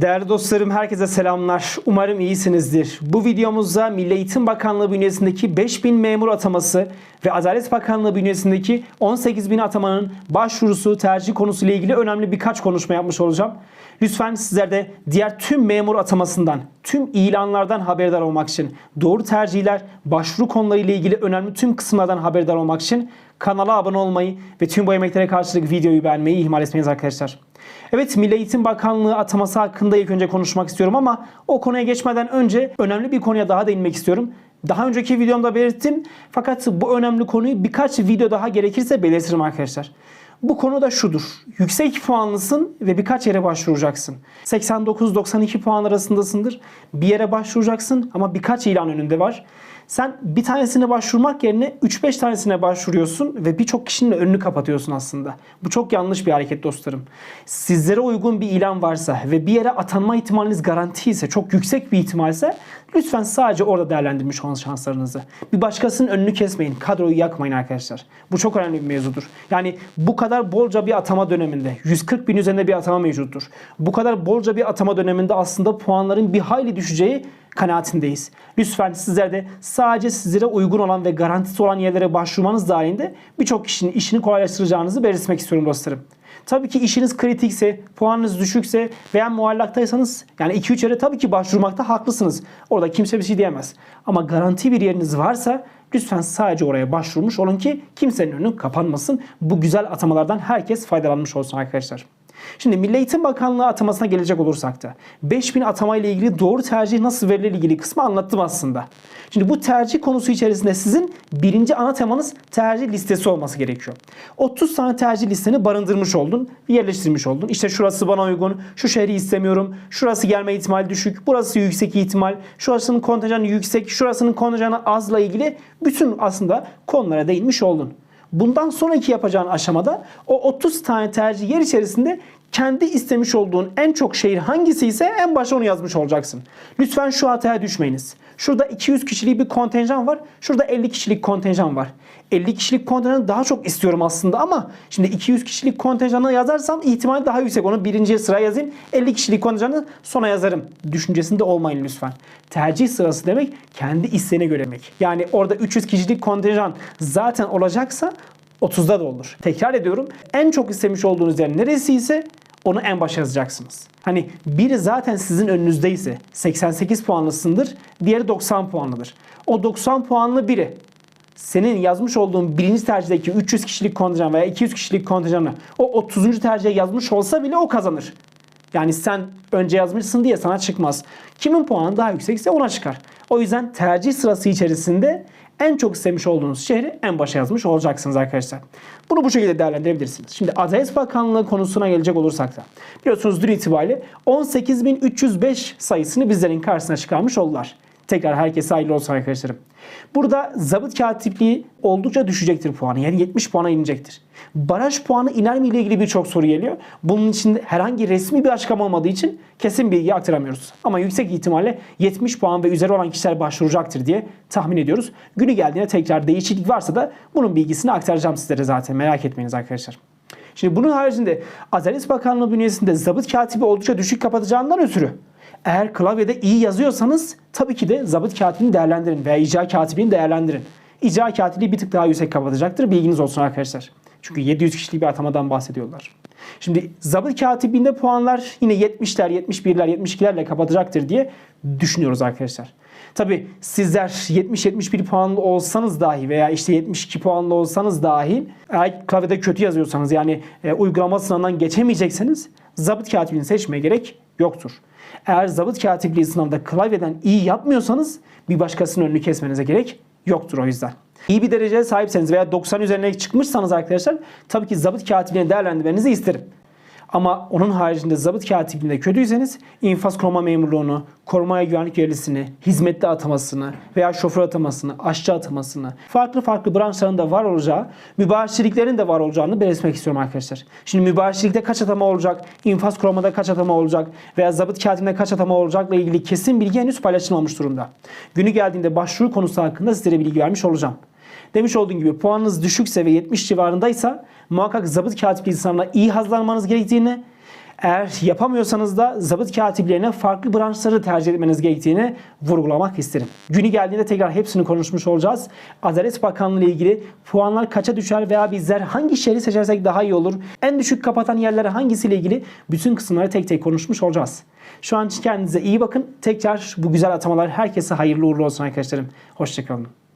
Değerli dostlarım herkese selamlar. Umarım iyisinizdir. Bu videomuzda Milli Eğitim Bakanlığı bünyesindeki 5000 memur ataması ve Adalet Bakanlığı bünyesindeki 18.000 atamanın başvurusu tercih konusuyla ilgili önemli birkaç konuşma yapmış olacağım. Lütfen sizler de diğer tüm memur atamasından, tüm ilanlardan haberdar olmak için, doğru tercihler, başvuru konuları ile ilgili önemli tüm kısımlardan haberdar olmak için kanala abone olmayı ve tüm bu emeklere karşılık videoyu beğenmeyi ihmal etmeyiz arkadaşlar. Evet Milli Eğitim Bakanlığı ataması hakkında ilk önce konuşmak istiyorum ama o konuya geçmeden önce önemli bir konuya daha değinmek istiyorum. Daha önceki videomda belirttim fakat bu önemli konuyu birkaç video daha gerekirse belirtirim arkadaşlar. Bu konu da şudur. Yüksek puanlısın ve birkaç yere başvuracaksın. 89-92 puan arasındasındır. Bir yere başvuracaksın ama birkaç ilan önünde var. Sen bir tanesine başvurmak yerine 3-5 tanesine başvuruyorsun ve birçok kişinin önünü kapatıyorsun aslında. Bu çok yanlış bir hareket dostlarım. Sizlere uygun bir ilan varsa ve bir yere atanma ihtimaliniz garanti ise, çok yüksek bir ihtimalse lütfen sadece orada değerlendirmiş olun şanslarınızı. Bir başkasının önünü kesmeyin. Kadroyu yakmayın arkadaşlar. Bu çok önemli bir mevzudur. Yani bu kadar bolca bir atama döneminde 140 bin üzerinde bir atama mevcuttur. Bu kadar bolca bir atama döneminde aslında puanların bir hayli düşeceği kanaatindeyiz. Lütfen sizler de sadece sizlere uygun olan ve garantisi olan yerlere başvurmanız dahilinde birçok kişinin işini kolaylaştıracağınızı belirtmek istiyorum dostlarım. Tabii ki işiniz kritikse, puanınız düşükse veya muallaktaysanız yani 2-3 yere tabii ki başvurmakta haklısınız. Orada kimse bir şey diyemez. Ama garanti bir yeriniz varsa lütfen sadece oraya başvurmuş olun ki kimsenin önü kapanmasın. Bu güzel atamalardan herkes faydalanmış olsun arkadaşlar. Şimdi Milli Eğitim Bakanlığı atamasına gelecek olursak da 5000 atama ile ilgili doğru tercih nasıl verilir ilgili kısmı anlattım aslında. Şimdi bu tercih konusu içerisinde sizin birinci ana temanız tercih listesi olması gerekiyor. 30 tane tercih listeni barındırmış oldun, yerleştirmiş oldun. İşte şurası bana uygun, şu şehri istemiyorum, şurası gelme ihtimali düşük, burası yüksek ihtimal, şurasının kontenjanı yüksek, şurasının kontenjanı azla ilgili bütün aslında konulara değinmiş oldun. Bundan sonraki yapacağın aşamada o 30 tane tercih yer içerisinde kendi istemiş olduğun en çok şehir hangisi ise en başa onu yazmış olacaksın. Lütfen şu hataya düşmeyiniz. Şurada 200 kişilik bir kontenjan var. Şurada 50 kişilik kontenjan var. 50 kişilik kontenjanı daha çok istiyorum aslında ama şimdi 200 kişilik kontenjanı yazarsam ihtimal daha yüksek. Onu birinci sıraya yazayım. 50 kişilik kontenjanı sona yazarım. Düşüncesinde olmayın lütfen. Tercih sırası demek kendi isteğine göre demek. Yani orada 300 kişilik kontenjan zaten olacaksa 30'da da olur. Tekrar ediyorum. En çok istemiş olduğunuz yer neresi ise onu en başa yazacaksınız. Hani biri zaten sizin önünüzdeyse 88 puanlısındır, diğeri 90 puanlıdır. O 90 puanlı biri senin yazmış olduğun birinci tercihteki 300 kişilik kontenjan veya 200 kişilik kontenjanı o 30. tercihe yazmış olsa bile o kazanır. Yani sen önce yazmışsın diye sana çıkmaz. Kimin puanı daha yüksekse ona çıkar. O yüzden tercih sırası içerisinde en çok istemiş olduğunuz şehri en başa yazmış olacaksınız arkadaşlar. Bunu bu şekilde değerlendirebilirsiniz. Şimdi Adalet Bakanlığı konusuna gelecek olursak da biliyorsunuz dün itibariyle 18.305 sayısını bizlerin karşısına çıkarmış oldular. Tekrar herkese hayırlı olsun arkadaşlarım. Burada zabıt katipliği oldukça düşecektir puanı. Yani 70 puana inecektir. Baraj puanı iner mi ile ilgili birçok soru geliyor. Bunun için herhangi resmi bir açıklama olmadığı için kesin bilgi aktaramıyoruz. Ama yüksek ihtimalle 70 puan ve üzeri olan kişiler başvuracaktır diye tahmin ediyoruz. Günü geldiğinde tekrar değişiklik varsa da bunun bilgisini aktaracağım sizlere zaten. Merak etmeyiniz arkadaşlar. Şimdi bunun haricinde Adalet Bakanlığı bünyesinde zabıt katibi oldukça düşük kapatacağından ötürü eğer klavyede iyi yazıyorsanız tabii ki de zabıt katibini değerlendirin veya icra katibini değerlendirin. İcra katibi bir tık daha yüksek kapatacaktır. Bilginiz olsun arkadaşlar. Çünkü 700 kişilik bir atamadan bahsediyorlar. Şimdi zabıt katibinde puanlar yine 70'ler, 71'ler, 72'lerle kapatacaktır diye düşünüyoruz arkadaşlar. Tabi sizler 70-71 puanlı olsanız dahi veya işte 72 puanlı olsanız dahi eğer klavyede kötü yazıyorsanız yani e, uygulama sınavından geçemeyecekseniz zabıt katibini seçmeye gerek yoktur. Eğer zabıt katipliği sınavında klavyeden iyi yapmıyorsanız bir başkasının önünü kesmenize gerek yoktur o yüzden. İyi bir dereceye sahipseniz veya 90 üzerine çıkmışsanız arkadaşlar tabii ki zabıt katipliğini değerlendirmenizi isterim. Ama onun haricinde zabıt katipliğinde kötüyseniz infaz koruma memurluğunu, korumaya güvenlik görevlisini, hizmetli atamasını veya şoför atamasını, aşçı atamasını, farklı farklı branşlarında var olacağı, mübaşirliklerin de var olacağını belirtmek istiyorum arkadaşlar. Şimdi mübaşirlikte kaç atama olacak, infaz korumada kaç atama olacak veya zabıt katibinde kaç atama olacakla ilgili kesin bilgi henüz paylaşılmamış durumda. Günü geldiğinde başvuru konusu hakkında sizlere bilgi vermiş olacağım. Demiş olduğum gibi puanınız düşükse ve 70 civarındaysa muhakkak zabıt katipliği sınavına iyi hazırlanmanız gerektiğini, Eğer yapamıyorsanız da zabıt katiplerine farklı branşları tercih etmeniz gerektiğini vurgulamak isterim. Günü geldiğinde tekrar hepsini konuşmuş olacağız. Adalet Bakanlığı ile ilgili puanlar kaça düşer veya bizler hangi şehri seçersek daha iyi olur? En düşük kapatan yerler hangisiyle ilgili bütün kısımları tek tek konuşmuş olacağız. Şu an için kendinize iyi bakın. Tekrar bu güzel atamalar herkese hayırlı uğurlu olsun arkadaşlarım. Hoşçakalın.